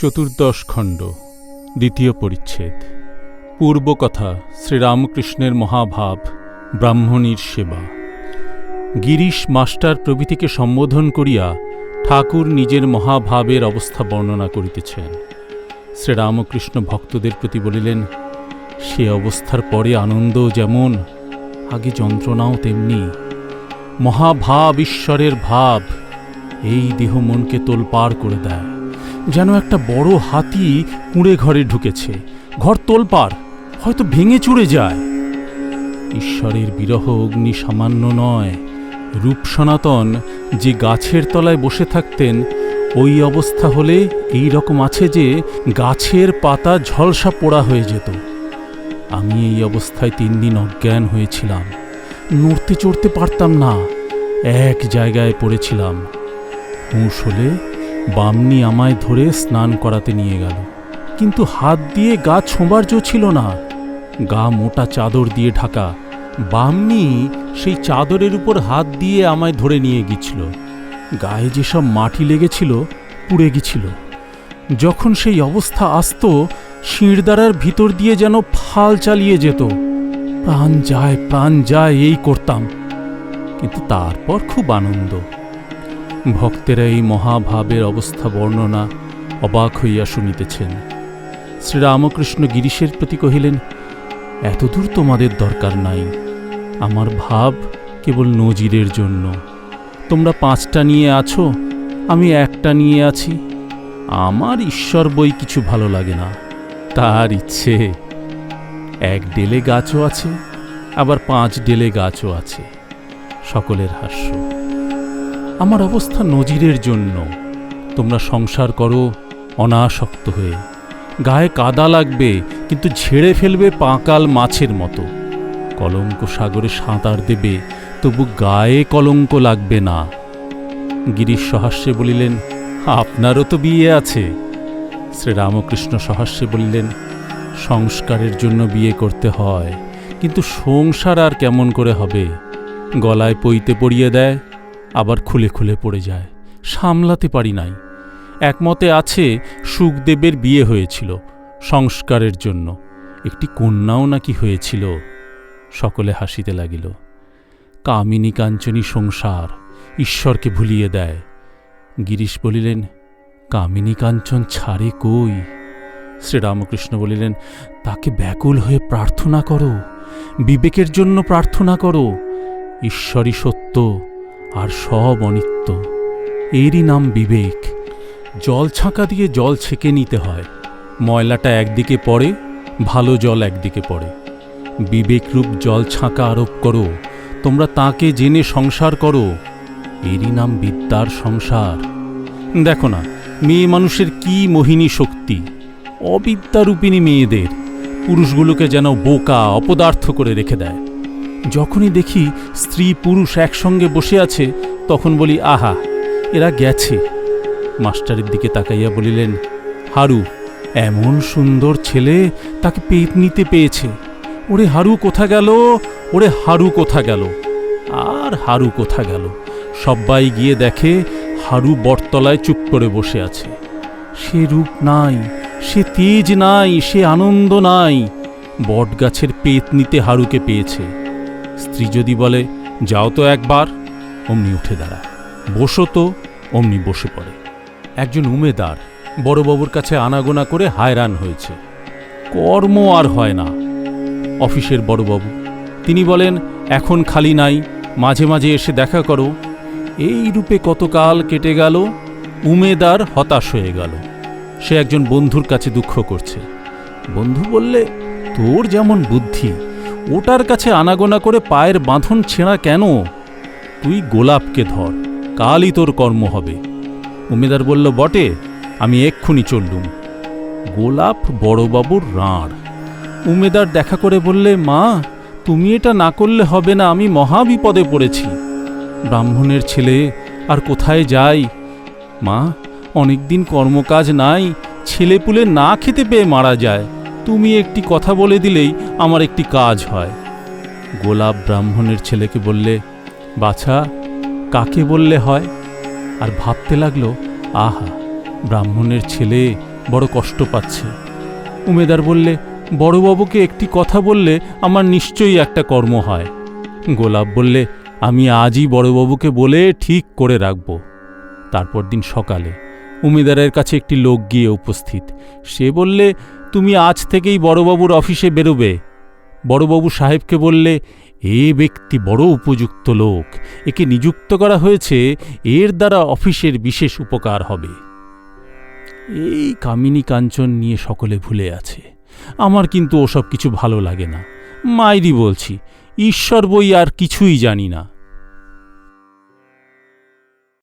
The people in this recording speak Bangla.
চতুর্দশ খণ্ড, দ্বিতীয় পরিচ্ছেদ। পূর্বকথা শ্রীরামকৃষ্ণের মহাভাব, ব্রাহ্মণীর সেবা। গিরিশ মাস্টার প্রভৃতিকে সম্বোধন করিয়া ঠাকুর নিজের মহাভাবের অবস্থা বর্ণনা করিতেছেন। শ্রীরামকৃষ্ণ ভক্তদের প্রতি বলিলেন, সে অবস্থার পরে আনন্দ যেমন, আগে যন্ত্রণাও তেমনি। মহাভাব ঈশ্বরের ভাব, এই দেহ মনকে তোলপাড় করে দেয়। যেন একটা বড় হাতি কুঁড়ে ঘরে ঢুকেছে। ঘর তোলপাড়, হয়তো ভেঙে চুড়ে যায়। ঈশ্বরের বিরহ অগ্নি সামান্য নয়। রূপ সনাতন যে গাছের তলায় বসে থাকতেন, ওই অবস্থা হলে এই রকম আছে যে গাছের পাতা ঝলসা পোড়া হয়ে যেত। আমি এই অবস্থায় তিন দিন অজ্ঞান হয়েছিলাম। নড়তে চড়তে পারতাম না। এক জায়গায় পড়েছিলাম। হুঁশ হলে বামনি আমায় ধরে স্নান করাতে নিয়ে গেল। কিন্তু হাত দিয়ে গা ছোঁবার জো ছিল না। গা মোটা চাদর দিয়ে ঢাকা। বামনি সেই চাদরের উপর হাত দিয়ে আমায় ধরে নিয়ে গিয়েছিল। গায়ে যেসব মাটি লেগেছিল, পুড়ে গেছিল যখন সেই অবস্থা আসত, শিরদাঁড়ার ভিতর দিয়ে যেন ফাল চালিয়ে যেত। প্রাণ যায় প্রাণ যায়, এই করতাম। কিন্তু তারপর খুব আনন্দ। ভক্তেরা এই মহাভাবের অবস্থা বর্ণনা অবাক হইয়া শুনিতেছেন। শ্রীরামকৃষ্ণ গিরিশের প্রতি কহিলেন, এতদূর তোমাদের দরকার নাই। আমার ভাব কেবল নজিরের জন্য। তোমরা পাঁচটা নিয়ে আছো, আমি একটা নিয়ে আছি। আমার ঈশ্বর বই কিছু ভালো লাগে না। তার ইচ্ছে। এক ডেলে গাছও আছে, আবার পাঁচ ডেলে গাছও আছে। সকলের হাস্য। আমার অবস্থা নজিরের জন্য। তোমরা সংসার করো, অনাসক্ত হয়ে। গায়ে কাদা লাগবে, কিন্তু ঝেড়ে ফেলবে পাঁকাল মাছের মতো। কলঙ্ক সাগরে সাঁতার দেবে, তবু গায়ে কলঙ্ক লাগবে না। গিরিশ সহাস্যে বলিলেন, আপনারও তো বিয়ে আছে। শ্রীরামকৃষ্ণ সহাস্যে বললেন, সংস্কারের জন্য বিয়ে করতে হয়, কিন্তু সংসার আর কেমন করে হবে? গলায় পইতে পড়িয়ে দেয় আবার খুলে খুলে পড়ে যায়। সামলাতে পারি নাই। একমতে আছে, সুখদেবের বিয়ে হয়েছিল সংস্কারের জন্য। একটি কন্যাও নাকি হয়েছিল। সকলে হাসিতে লাগিল। কামিনী কাঞ্চনী সংসার ঈশ্বরকে ভুলিয়ে দেয়। গিরিশ বলিলেন, কামিনী কাঞ্চন ছাড়ে কই? শ্রীরামকৃষ্ণ বলিলেন, তাকে ব্যাকুল হয়ে প্রার্থনা করো। বিবেকের জন্য প্রার্থনা করো। ঈশ্বরই সত্য। আর সব অনিত্য। এরই নাম বিবেক। জল ছাঁকা দিয়ে জল ছেঁকে নিতে হয়। ময়লাটা একদিকে পড়ে, ভালো জল একদিকে পড়ে। বিবেকরূপ জল ছাঁকা আরোপ করো, তোমরা তাকে জেনে সংসার করো। এরই নাম বিদ্যার সংসার। দেখো না, মেয়ে মানুষের কি মোহিনী শক্তি। অবিদ্যারূপিণী মেয়েদের, পুরুষগুলোকে যেন বোকা, অপদার্থ করে রেখে দেয়। যখনই দেখি স্ত্রী পুরুষ একসঙ্গে বসে আছে, তখন বলি, আহা, এরা গেছে। মাস্টারের দিকে তাকাইয়া বলিলেন, হারু, এমন সুন্দর ছেলে তাকে পেট নিতে পেয়েছে। ওরে হারু কোথা গেল? ওরে হারু কোথা গেল? আর হারু কোথা গেল? সবাই গিয়ে দেখে হারু বটতলায় চুপ করে বসে আছে। সে রূপ নাই, সে তেজ নাই, সে আনন্দ নাই। বটগাছের পেত নিতে হারুকে পেয়েছে। স্ত্রী যদি বলে, যাও তো একবার, অমনি উঠে দাঁড়ায়। বসো তো, অমনি বসে পড়ে। একজন উমেদার বড়বাবুর কাছে আনাগোনা করে হায়রান হয়েছে। কর্ম আর হয় না। অফিসের বড়বাবু, তিনি বলেন, এখন খালি নাই, মাঝে মাঝে এসে দেখা করো। এই রূপে কতকাল কেটে গেল, উমেদার হতাশ হয়ে গেল। সে একজন বন্ধুর কাছে দুঃখ করছে। বন্ধু বললে, তোর যেমন বুদ্ধি ওটার কাছে আনাগোনা করে পায়ের বাঁধন ছেঁড়া কেন? তুই গোলাপকে ধর, কালই তোর কর্ম হবে। উমেদার বলল, বটে, আমি এক্ষুনি চললুম। গোলাপ বড়বাবুর রাঁড়। উমেদার দেখা করে বললে, মা, তুমি এটা না করলে হবে না, আমি মহা বিপদে পড়েছি। ব্রাহ্মণের ছেলে, আর কোথায় যাই? মা, অনেকদিন কর্মকাজ নাই, ছেলেপুলে না খেতে পেয়ে মারা যায়। তুমি একটি কথা বলে দিলেই আমার একটি কাজ হয়। গোলাপ ব্রাহ্মণের ছেলেকে বললে, বাছা, কাকে বললে হয়? আর ভাবতে লাগল, আহা, ব্রাহ্মণের ছেলে বড় কষ্ট পাচ্ছে। উমেদার বললে, বড়বাবুকে একটি কথা বললে আমার নিশ্চয়ই একটা কর্ম হয়। গোলাপ বললে, আমি আজই বড়বাবুকে বলে ঠিক করে রাখব। তারপর দিন সকালে উমেদারের কাছে একটি লোক গিয়ে উপস্থিত। সে বললে তুমি আজ থেকেই বড়বাবুর অফিসে বেরোবে। বড়বাবু সাহেবকে বললে, এ ব্যক্তি বড় উপযুক্ত লোক। একে নিযুক্ত করা হয়েছে, এর দ্বারা অফিসের বিশেষ উপকার হবে। এই কামিনী কাঞ্চন নিয়ে সকলে ভুলে আছে। আমার কিন্তু ওসব কিছু ভালো লাগে না। মাইরি বলছি, ঈশ্বর বই আর কিছুই জানি না।